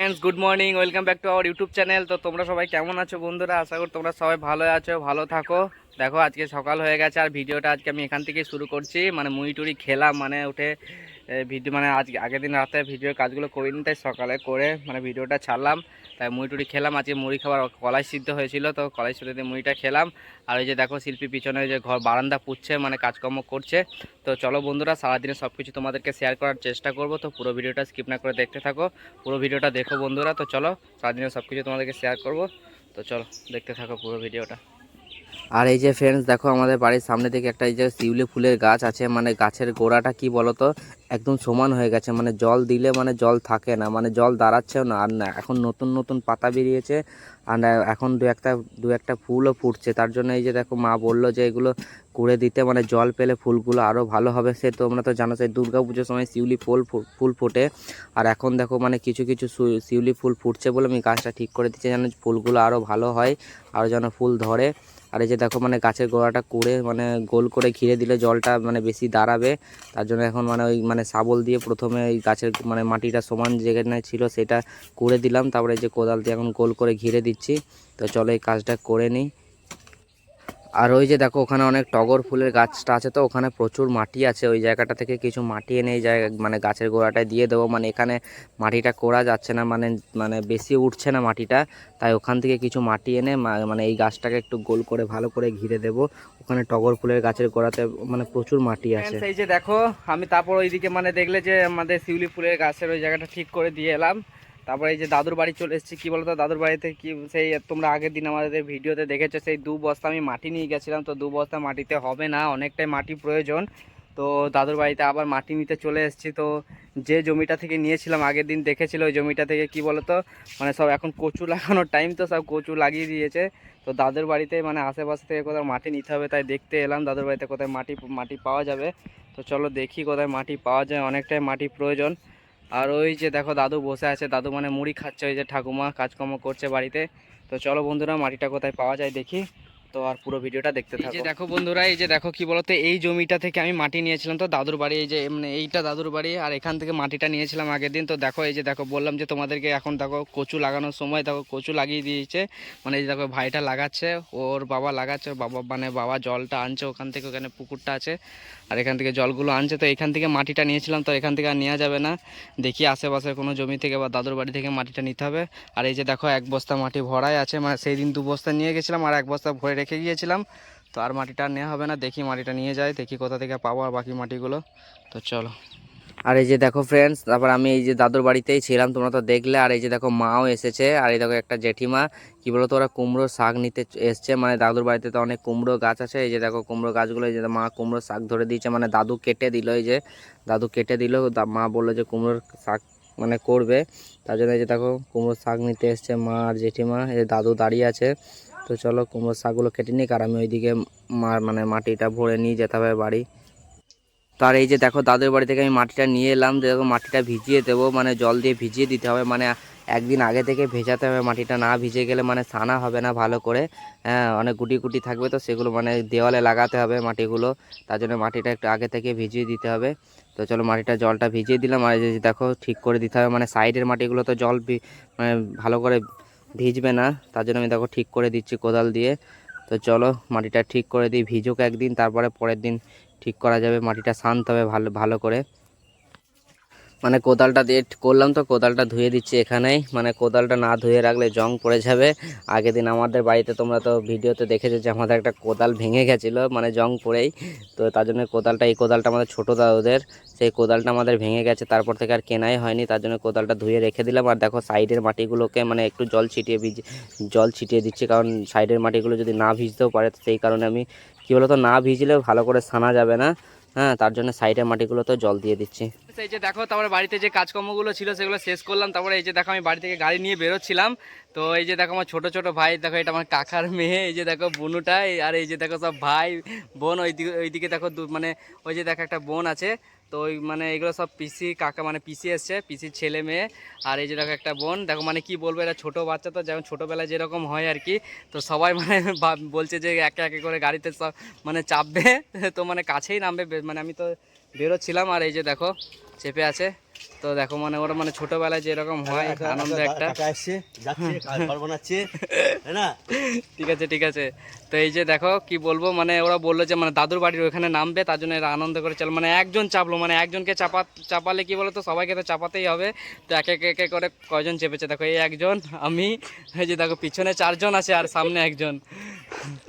Friends good morning welcome back to our YouTube channel তো তোমরা সবাই কেমন আছো বন্ধুরা? আশা করি তোমরা সবাই ভালো আছো, ভালো থাকো। দেখো, আজকে সকাল হয়ে গেছে আর ভিডিওটা আজকে আমি এখান থেকে শুরু করছি। মানে মুড়ি টুড়ি খেলাম মানে উঠে ভিডিও মানে আজকে আগের দিন রাতে ভিডিওর কাজগুলো করিনি, তাই সকালে করে মানে ভিডিওটা ছাড়লাম। তাই মুড়ি টুড়ি খেলাম। আজকে মুড়ি খাবার কলাই সিদ্ধ হয়েছিল, তো কলাই সিদ্ধ দিয়ে মুড়িটা খেলাম। আর ওই যে দেখো, শিল্পী পিছনে যে ঘর, বারান্দা পুচ্ছে মানে কাজকর্ম করছে। তো চলো বন্ধুরা, সারাদিনে সব কিছু তোমাদেরকে শেয়ার করার চেষ্টা করব। তো পুরো ভিডিওটা স্কিপ না করে দেখতে থাকো। পুরো ভিডিওটা দেখো বন্ধুরা। তো চলো, সারাদিনে সব কিছু তোমাদেরকে শেয়ার করব। তো চলো, দেখতে থাকো পুরো ভিডিওটা। আর এই যে ফ্রেন্ডস দেখো আমাদের বাড়ির সামনে থেকে একটা এই যে শিউলি ফুলের গাছ আছে মানে গাছের গোড়াটা কি বলতো, একদম সমান হয়ে গেছে মানে জল দিলে মানে জল থাকে না মানে জল দাঁড়াচ্ছেও না, আর না, এখন নতুন নতুন পাতা বেরিয়েছে, আর এখন দু একটা দু একটা ফুলও ফুটছে, তার জন্য এই যে দেখো মা বলল যে এগুলো করে দিতে মানে জল পেলে ফুলগুলো আরও ভালো হবে, সে তোমরা তো জানো সেই দুর্গা পুজোর সময় শিউলি ফুল ফুল ফোটে, আর এখন দেখো মানে কিছু কিছু শিউলি ফুল ফুটছে বলে আমি গাছটা ঠিক করে দিচ্ছি, যেন ফুলগুলো আরও ভালো হয় আরও যেন ফুল ধরে আর এই যে দেখো মানে গাছের গোড়াটা কুড়ে মানে গোল করে ঘিরে দিলে জলটা মানে বেশি দাঁড়াবে। তার জন্য এখন মানে ওই মানে শাবল দিয়ে প্রথমে ওই গাছের মানে মাটিটা সমান যেখানে ছিল সেটা কুড়ে দিলাম। তারপরে যে কোদাল দিয়ে এখন গোল করে ঘিরে দিচ্ছি। তো চলো এই কাজটা করে নিই। আর ওই যে দেখো ওখানে অনেক টগর ফুলের গাছটা আছে তো ওখানে প্রচুর মাটি আছে। ওই জায়গাটা থেকে কিছু মাটি এনে এই জায়গা মানে গাছের গোড়াটায় দিয়ে দেবো। মানে এখানে মাটিটা করা যাচ্ছে না মানে মানে বেশি উঠছে না মাটিটা। তাই ওখান থেকে কিছু মাটি এনে মানে এই গাছটাকে একটু গোল করে ভালো করে ঘিরে দেবো। ওখানে টগর ফুলের গাছের গোড়াতে মানে প্রচুর মাটি আছে। এই যে দেখো আমি তারপর ওইদিকে মানে দেখলে যে আমাদের শিউলি ফুলের গাছের ওই জায়গাটা ঠিক করে দিয়ে এলাম। তারপরে এই যে দাদুর বাড়ি চলে এসেছি, কী বলতো? দাদুর বাড়িতে কি, সেই তোমরা আগের দিন আমাদের ভিডিওতে দেখেছ, সেই দু বস্তা আমি মাটি নিয়ে গেছিলাম। তো দু বস্তা মাটিতে হবে না, অনেকটাই মাটি প্রয়োজন। তো দাদুর বাড়িতে আবার মাটি নিতে চলে এসেছি। তো যে জমিটা থেকে নিয়েছিলাম আগের দিন দেখেছিল, ওই জমিটা থেকে কি বলতো? মানে সব এখন কচু লাগানোর টাইম তো সব কচু লাগিয়ে দিয়েছে। তো দাদুর বাড়িতে মানে আশেপাশে থেকে কোথাও মাটি নিতে হবে, তাই দেখতে এলাম দাদুর বাড়িতে কোথায় মাটি মাটি পাওয়া যাবে। তো চলো দেখি কোথায় মাটি পাওয়া যায়, অনেকটাই মাটি প্রয়োজন। আর ওই যে দেখো দাদু বসে আছে, দাদু মানে মুড়ি খাচ্ছে, ওই যে ঠাকুমা কাজকর্ম করছে বাড়িতে। তো চলো বন্ধুরা, মাটিটা কোথায় পাওয়া যায় দেখি। তো আর পুরো ভিডিওটা দেখতে থাকো এই যে দেখো বন্ধুরা এই যে দেখো কি বলতো এই জমিটা থেকে আমি মাটি নিয়েছিলাম তো দাদুর বাড়ি এই যে মানে এইটা দাদুর বাড়ি আর এখান থেকে মাটিটা নিয়েছিলাম আগের দিন। তো দেখো এই যে দেখো বললাম যে তোমাদেরকে এখন দেখো কচু লাগানোর সময় দেখো কচু লাগিয়ে দিয়েছে। মানে এই যে দেখো ভাইটা লাগাচ্ছে ওর বাবা লাগাচ্ছে ওর বাবা মানে বাবা জলটা আনছে ওখান থেকে ওখানে পুকুরটা আছে আর এখান থেকে জলগুলো আনছে। তো এখান থেকে মাটিটা নিয়েছিলাম তো এখান থেকে আর নেওয়া যাবে না। দেখি আশেপাশের কোনো জমি থেকে বা দাদুর বাড়ি থেকে মাটিটা নিতে হবে। আর এই যে দেখো এক বস্তা মাটি ভরাই আছে মানে সেই দিন দু বস্তা নিয়ে গেছিলাম আর এক বস্তা ভরে রেখে গিয়েছিলাম। তো আর মাটিটা নেওয়া হবে না। দেখি মাটিটা নিয়ে যাই, দেখি কোথা থেকে পাবো আর বাকি মাটিগুলো। তো চলো। আর এই যে দেখো ফ্রেন্ডস তারপর আমি এই যে দাদুর বাড়িতেই ছিলাম, তোমরা তো দেখলে। আর এই যে দেখো মাও এসেছে। আর এই দেখো একটা জেঠিমা। কি বলতো, ওরা কুমড়ো শাক নিতে এসছে। মানে দাদুর বাড়িতে তো অনেক কুমড়ো গাছ আছে। এই যে দেখো কুমড়ো গাছগুলো, এই যে মা কুমড়ো শাক ধরে দিয়েছে। মানে দাদু কেটে দিল এই যে। দাদু কেটে দিল। মা বলল যে কুমড়োর শাক মানে করবে। তার জন্য এই যে দেখো কুমড়ো শাক নিতে এসছে মা আর জেঠিমা। এই দাদু দাঁড়িয়ে আছে। তো চলো কুমড়ো শাকগুলো কেটে নিই আর আমি ওইদিকে মা মানে মাটিটা ভরে নিয়ে যেতে হবে বাড়ি। তার এই যে দেখো দাদুর বাড়ি থেকে আমি মাটিটা নিয়ে এলাম দেখো মাটিটা ভিজিয়ে দেবো মানে জল দিয়ে ভিজিয়ে দিতে হবে মানে একদিন আগে থেকে ভেজাতে হবে মাটিটা, না ভিজে গেলে মানে সানা হবে না ভালো করে। হ্যাঁ অনেক গুটি গুটি থাকবে তো সেগুলো মানে দেওয়ালে লাগাতে হবে মাটিগুলো, তার জন্য মাটিটা একটু আগে থেকে ভিজিয়ে দিতে হবে। তো চলো মাটিটা জলটা ভিজিয়ে দিলাম, আর দেখো ঠিক করে দিতে হবে মানে সাইডের মাটিগুলো তো জল মানে ভালো করে ভিজবে না, তার জন্য আমি দেখো ঠিক করে দিচ্ছি কোদাল দিয়ে। তো চলো, মাটিটা ঠিক করে দিই, ভিজুক একদিন, তারপরে পরের দিন ঠিক করা যাবে, মাটিটা শান্ত হবে ভালো ভালো করে। মানে কোদালটা দিয়ে করলাম তো, কোদালটা ধুয়ে দিচ্ছি এখানেই। মানে কোদালটা না ধুয়ে রাখলে জং পড়ে যাবে। আগের দিন আমাদের বাড়িতে তোমরা তো ভিডিওতে দেখেছ যে আমাদের একটা কোদাল ভেঙে গেছিল মানে জং পড়েই। তো তার জন্য কোদালটা, এই কোদালটা আমাদের ছোটো দাদুদের, সেই কোদালটা আমাদের ভেঙে গেছে। তারপর থেকে আর কেনাই হয়নি, তার জন্য কোদালটা ধুয়ে রেখে দিলাম। আর দেখো সাইডের মাটিগুলোকে মানে একটু জল ছিটিয়ে ভিজ, জল ছিটিয়ে দিচ্ছি। কারণ সাইডের মাটিগুলো যদি না ভিজতেও পারে, তো সেই কারণে আমি, কী বলতো, না ভিজলে ভালো করে সানা যাবে না। হ্যাঁ তার জন্য সাইডের মাটিগুলোতে জল দিয়ে দিচ্ছি। এই যে দেখো, তারপরে বাড়িতে যে কাজকর্মগুলো ছিল সেগুলো শেষ করলাম। তারপরে এই যে দেখো, আমি বাড়ি থেকে গাড়ি নিয়ে বেরোচ্ছিলাম। তো এই যে দেখো, আমার ছোটো ছোটো ভাই, দেখো, এটা আমার কাকার মেয়ে, এই যে দেখো বোনুটা আর এই যে দেখো, সব ভাই, বোন, ওইদিকে ওইদিকে দেখো মানে ওই যে দেখো, একটা বোন আছে। তো ওই মানে এগুলো সব পিসি কাকা মানে পিসি এসছে পিসির ছেলে মেয়ে। আর এই যে দেখো একটা বোন দেখো মানে কি বলব এটা ছোটো বাচ্চা তো যেমন ছোটোবেলায় যেরকম হয় আর কি। তো সবাই মানে বলছে যে একে একে করে গাড়িতে সব মানে চাপবে। তো মানে কাছেই নামবে মানে আমি তো বেরোচ্ছিলাম। আর এই যে দেখো চেপে আছে। তো দেখো মানে ওরা মানে ছোটবেলায় যেরকম হয় আনন্দ একটা। আসছে যাচ্ছে ঘর বানাচ্ছে তাই না? ঠিক আছে ঠিক আছে। তো এই যে দেখো, কি বলব মানে ওরা বলল যে মানে দাদুর বাড়ির ওখানে নামবে, তার জন্য এরা আনন্দ করে চল মানে একজন চাপলো মানে একজনকে চাপা চাপালে কি বলো তো সবাইকে তো চাপাতেই হবে। তো এক এক এক করে কয়জন চেপেছে? দেখো, এই একজন, আমি, এই যে দেখো, পিছনে চারজন আছে আর সামনে একজন।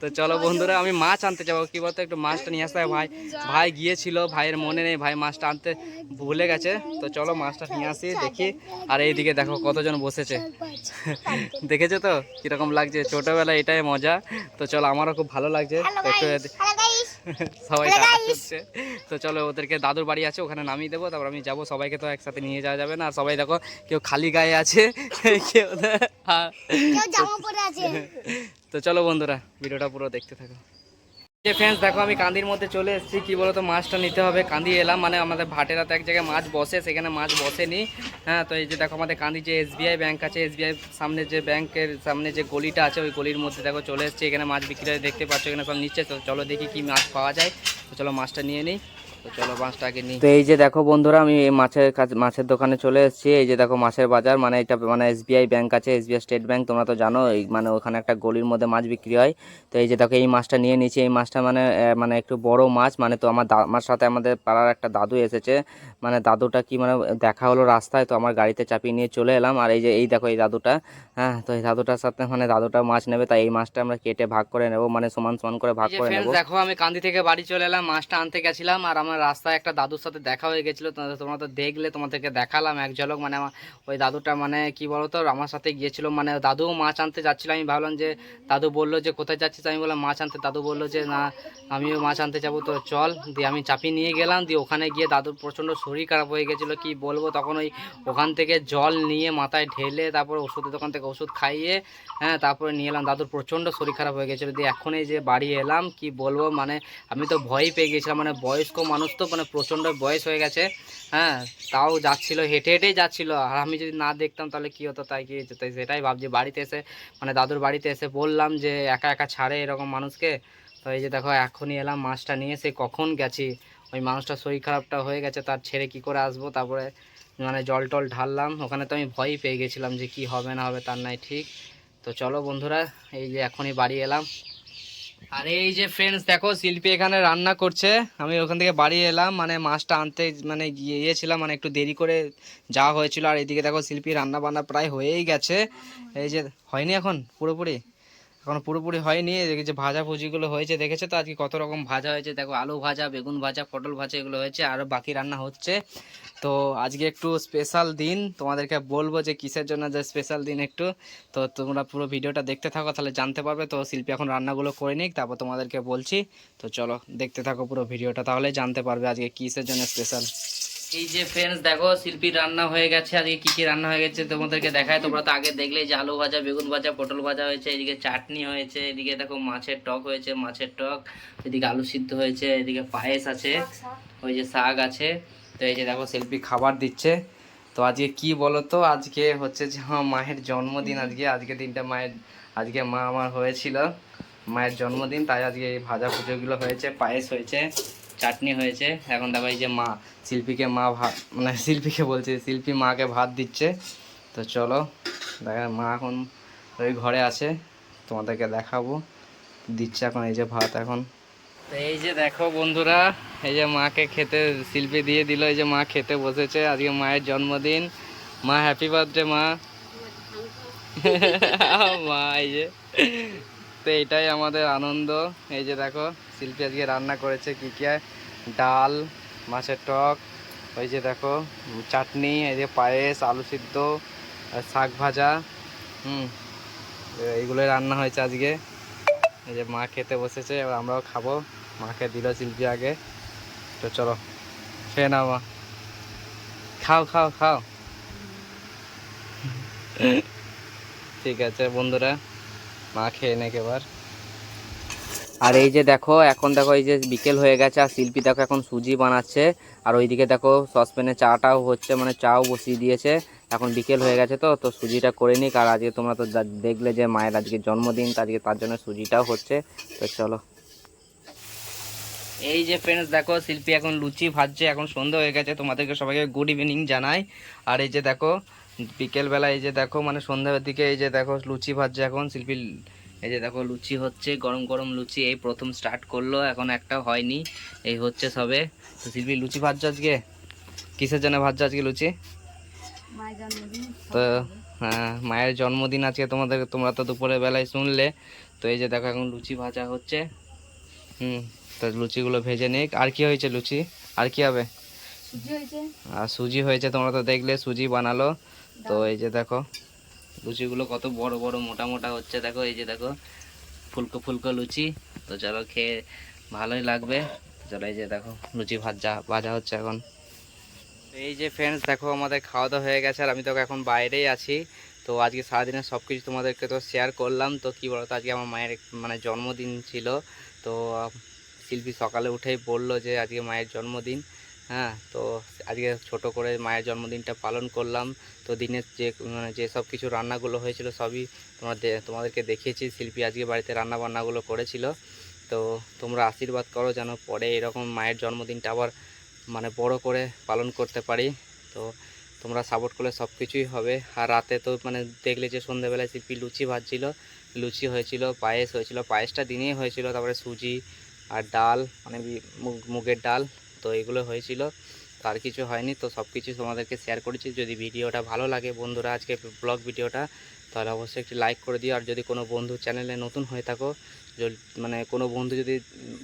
তো চলো বন্ধুরা, আমি মাছ আনতে যাব। কি বলতো, একটু মাছটা নিয়ে আসতে ভাই ভাই গিয়েছিল, ভাইয়ের মনে নেই, ভাই মাছটা আনতে ভুলে গেছে। তো চলো মাছটা নিয়ে আসি, দেখি। আর এইদিকে দেখো, কতজন বসেছে। দেখেছ তো, কীরকম লাগছে? ছোটবেলায় এটাই মজা। তো চলো আমারও খুব ভালো লাগছে। সবাই করছে তো চলো ওদেরকে দাদুর বাড়ি আছে ওখানে নামিয়ে দেবো তারপর আমি যাব সবাইকে তো একসাথে নিয়ে যাওয়া যাবে না। আর সবাই দেখো কেউ খালি গায়ে আছে কেউ তো চলো বন্ধুরা ভিডিওটা পুরো দেখতে থাকো। যে ফ্রেন্ডস দেখো আমি কান্দির মধ্যে চলে এসেছি। কি বলতো, মাছটা নিতে হবে। কান্দি এলাম মানে আমাদের ভাটেরাতে এক জায়গায় মাছ বসে, সেখানে মাছ বসেনি। হ্যাঁ তো এই যে দেখো আমাদের কান্দি যে এসবিআই ব্যাঙ্ক আছে এসবিআই সামনে যে ব্যাংকের সামনে যে গলিটা আছে, ওই গলির মধ্যে দেখো চলে এসেছি। এখানে মাছ বিক্রি হয়, দেখতে পাচ্ছ, এখানে সব নিচ্ছে। তো চলো দেখি কি মাছ পাওয়া যায়। তো চলো মাছটা নিয়ে নিই। তো চলো মাছটা নিই। তো এই যে দেখো বন্ধুরা আমি এই মাছের কাছে মাছের দোকানে চলে এসেছি। এই যে দেখো মাছের বাজার মানে এটা মানে এসবিআই ব্যাংক আছে এসবিআই স্টেট ব্যাংক তোমরা তো জানো এই মানে ওখানে একটা গলির মধ্যে মাছ বিক্রি হয়। তো এই যে দেখো এই মাছটা নিয়ে নিয়েছি এই মাছটা মানে মানে একটু বড় মাছ মানে তো আমার আমার সাথে আমাদের পাড়ার একটা দাদু এসেছে। মানে দাদুটা কি মানে দেখা হলো রাস্তায় তো আমার গাড়িতে চাপিয়ে নিয়ে চলে এলাম। আর এই যে এই দেখো এই দাদুটা হ্যাঁ তো এই দাদুটার সাথে মানে দাদুটা মাছ নেবে তাই এই মাছটা আমরা কেটে ভাগ করে নেব মানে সমান সমান করে ভাগ করে নেব। দেখো আমি কান্দি থেকে বাড়ি চলে এলাম মাছটা আনতে গেছিলাম আর আমার রাস্তায় একটা দাদুর সাথে দেখা হয়ে গেছিল, তো তোমরা তো দেখলে, তোমাদেরকে দেখালাম, এক ঝলক মানে আমার ওই দাদুটা মানে কি বলতো, আমার সাথে গিয়েছিল মানে দাদু মাছ আনতে যাচ্ছিল, আমি ভাবলাম যে দাদু বলল যে কোথায় যাচ্ছিস, আমি বললাম মাছ আনতে, দাদু বলল যে না, আমিও মাছ আনতে যাব, তো চল, দিয়ে আমি চাপিয়ে নিয়ে গেলাম, দিয়ে ওখানে গিয়ে দাদুর প্রচণ্ড শরীর খারাপ হয়ে গেছিল, কি বলব, তখন ওই ওখান থেকে জল নিয়ে মাথায় ঢেলে, তারপর ওষুধের দোকান থেকে ওষুধ খাইয়ে হ্যাঁ তারপরে নিয়ে এলাম, দাদুর প্রচণ্ড শরীর খারাপ হয়ে গেছিল, দিয়ে এখন এই যে বাড়ি এলাম, কি বলব মানে আমি তো ভয়ই পেয়ে গেছিলাম মানে বয়স্ক মানুষ তো মানে প্রচণ্ড বয়স হয়ে গেছে হ্যাঁ তাও যাচ্ছিল, হেঁটে হেঁটেই যাচ্ছিল। আর আমি যদি না দেখতাম তাহলে কী হতো, তাই কি তাই সেটাই ভাবছি, বাড়িতে এসে মানে দাদুর বাড়িতে এসে বললাম যে একা একা ছাড়ে এরকম মানুষকে। তো এই যে দেখো, এখনই এলাম, মাছটা নিয়ে সে কখন গেছি? ওই মানুষটার শরীর খারাপটা হয়ে গেছে, তার ছেড়ে কি করে আসব? তারপরে মানে জল টল ঢাললাম। ওখানে তো আমি ভয়ই পেয়ে গেছিলাম যে কি হবে না হবে, তার নাই ঠিক। তো চলো বন্ধুরা, এই যে এখনই বাড়ি এলাম। আরে এই যে ফ্রেন্ডস দেখো শিল্পী এখানে রান্না করছে। আমি ওখান থেকে বাড়ি এলাম মানে মাছটা আনতে মানে গিয়ে গিয়েছিলাম মানে একটু দেরি করে যাওয়া হয়েছিল। আর এদিকে দেখো শিল্পী রান্না বান্না প্রায় হয়েই গেছে। এই যে, হয়নি এখন পুরোপুরি? এখন পুরোপুরি হয়নি। যে ভাজা ভুজিগুলো হয়েছে, দেখেছে তো আজকে কত রকম ভাজা হয়েছে? দেখো আলু ভাজা, বেগুন ভাজা, পটল ভাজা এগুলো হয়েছে আরও বাকি রান্না হচ্ছে। তো আজকে একটু স্পেশাল দিন। তোমাদেরকে বলব যে কিসের জন্য যে স্পেশাল দিন একটু। তো তোমরা পুরো ভিডিওটা দেখতে থাকো তাহলে জানতে পারবে। তো শিল্পী এখন রান্নাগুলো করে নিক তারপর তোমাদেরকে বলছি। তো চলো দেখতে থাকো পুরো ভিডিওটা তাহলে জানতে পারবে আজকে কিসের জন্য স্পেশাল এই যে ফ্রেন্ডস দেখো শিল্পীর রান্না হয়ে গেছে আজকে কি কি রান্না হয়ে গেছে তোমাদেরকে দেখায়। তোমরা তো আগে দেখলে যে আলু ভাজা বেগুন ভাজা পটল ভাজা হয়েছে এদিকে চাটনি হয়েছে এদিকে দেখো মাছের টক হয়েছে মাছের টক এদিকে আলু সিদ্ধ হয়েছে এদিকে পায়েস আছে ওই যে শাক আছে। তো এই যে দেখো শিল্পী খাবার দিচ্ছে। তো আজকে কি বলো তো আজকে হচ্ছে যে আমার মায়ের জন্মদিন আজকে। আজকে দিনটা মায়ের, আজকে মা আমার হয়েছিল মায়ের জন্মদিন। তাই আজকে এই ভাজা পুজোগুলো হয়েছে, পায়েস হয়েছে, চাটনি হয়েছে। এখন দেখো এই যে মা, শিল্পীকে মা ভাত মানে শিল্পীকে বলছে, শিল্পী মাকে ভাত দিচ্ছে। তো চলো, দেখা, মা এখন ওই ঘরে আছে। তোমাদেরকে দেখাবো। দিচ্ছে এখন এই যে ভাত এখন। তো এই যে দেখো বন্ধুরা এই যে মাকে খেতে শিল্পী দিয়ে দিল, এই যে মা খেতে বসেছে, আজকে মায়ের জন্মদিন। মা হ্যাপি বার্থডে মা। মা, এই যে। তো এটাই আমাদের আনন্দ। এই যে দেখো, শিল্পী আজকে রান্না করেছে কী কী, ডাল, মাছের টক, ওই যে দেখো, চাটনি, এই যে পায়েস, আলু সিদ্ধ শাক ভাজা, হুম, এইগুলোই রান্না হয়েছে আজকে। এই যে মা খেতে বসেছে, এবার আমরাও খাব। মাকে দিল শিল্পী আগে। তো চলো, খেয়ে নাও মা। খাও খাও খাও। ঠিক আছে বন্ধুরা, মা খেয়ে নেক এবার। আর এই যে দেখো, এখন দেখো এই যে বিকেল হয়ে গেছে, আর শিল্পী দেখো এখন সুজি বানাচ্ছে। আর ওইদিকে দেখো, সসপ্যানে চাটাও হচ্ছে মানে চাও বসিয়ে দিয়েছে। এখন বিকেল হয়ে গেছে তো তো সুজিটা করে নিক। আর আজকে তোমরা তো দেখলে যে মায়ের আজকে জন্মদিন, তো আজকে তার জন্য সুজিটাও হচ্ছে। তো চলো। এই যে ফ্রেন্ডস দেখো শিল্পী এখন লুচি ভাজছে এখন সন্ধ্যা হয়ে গেছে তোমাদেরকে সবাইকে গুড ইভিনিং জানাই। আর এই যে দেখো বিকেলবেলা এই যে দেখো মানে সন্ধ্যার দিকে এই যে দেখো লুচি ভাজছে এখন শিল্পী এই যে দেখো লুচি হচ্ছে গরম গরম লুচি এই প্রথম স্টার্ট করল এখন একটা হয়নি এই হচ্ছে সবে। তো শিল্পী লুচি ভাজছে আজকে? কিসের জন্য ভাজছে আজকে লুচি? তো হ্যাঁ মায়ের জন্মদিন আজকে তোমাদের তোমরা তো দুপুরের বেলায় শুনলে। তো এই যে দেখো এখন লুচি ভাজা হচ্ছে। হুম তো লুচিগুলো ভেজে নিক। আর কি হয়েছে লুচি? আর কি হবে? আর সুজি হয়েছে তোমরা তো দেখলে সুজি বানালো। তো এই যে দেখো লুচিগুলো কত বড় বড় মোটা মোটা হচ্ছে। দেখো এই যে দেখো ফুলকো ফুলকো লুচি। তো চলো খেয়ে ভালোই লাগবে। চলো এই যে দেখো লুচি ভাজা ভাজা হচ্ছে এখন। এই যে ফ্রেন্ডস দেখো আমাদের খাওয়া দাওয়া হয়ে গেছে। আর আমি তো এখন বাইরেই আছি। তো আজকে সারাদিনের সব কিছু তোমাদেরকে তো শেয়ার করলাম। তো কী বলতো আজকে আমার মায়ের মানে জন্মদিন ছিল। তো শিল্পী সকালে উঠেই বলল যে, আজকে মায়ের জন্মদিন। হ্যাঁ তো আজকে ছোট করে মায়ের জন্মদিনটা পালন করলাম। তো দিনের যে মানে যে সব কিছু রান্নাগুলো হয়েছিল সবই তোমাদের, তোমাদেরকে দেখিয়েছি। শিল্পী আজকে বাড়িতে রান্না বান্নাগুলো করেছিল। তো তোমরা আশীর্বাদ করো যেন পরে এরকম মায়ের জন্মদিনটা আবার মানে বড় করে পালন করতে পারি। তো তোমরা সাপোর্ট করলে সব কিছুই হবে। আর রাতে তো মানে দেখলে যে সন্ধ্যেবেলায় শিল্পী লুচি ভাজছিল, লুচি হয়েছিল, পায়েস হয়েছিল, পায়েসটা দিনেই হয়েছিল। তারপরে সুজি আর ডাল মানে মুগের ডাল, তো এগুলো হয়েছিল। আর কিছু হয়নি, তো সব কিছু তোমাদেরকে শেয়ার করেছি। যদি ভিডিওটা ভালো লাগে বন্ধুরা, আজকে ব্লগ ভিডিওটা, তাহলে অবশ্যই একটি লাইক করে দিও। আর যদি কোনো বন্ধু চ্যানেলে নতুন হয়ে থাকো মানে কোনো বন্ধু যদি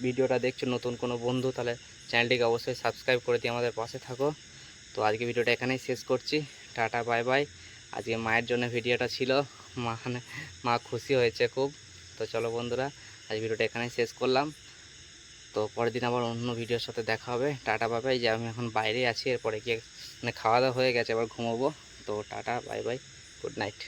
ভিডিওটা দেখছ, নতুন কোনো বন্ধু, তাহলে চ্যানেলটিকে অবশ্যই সাবস্ক্রাইব করে দিয়ে আমাদের পাশে থাকো। তো আজকে ভিডিওটা এখানেই শেষ করছি। টাটা বাই বাই আজকে মায়ের জন্য ভিডিওটা ছিল। মা মানে মা খুশি হয়েছে খুব। তো চলো বন্ধুরা, আজ ভিডিওটা এখানেই শেষ করলাম। তো পরের দিন আবার অন্য ভিডিওর সাথে দেখা হবে। টাটা বাই বাই যে আমি এখন বাইরে আছি, এরপরে গিয়ে মানে খাওয়া দাওয়া হয়ে গেছে, এবার ঘুমোবো। তো tata bye bye good night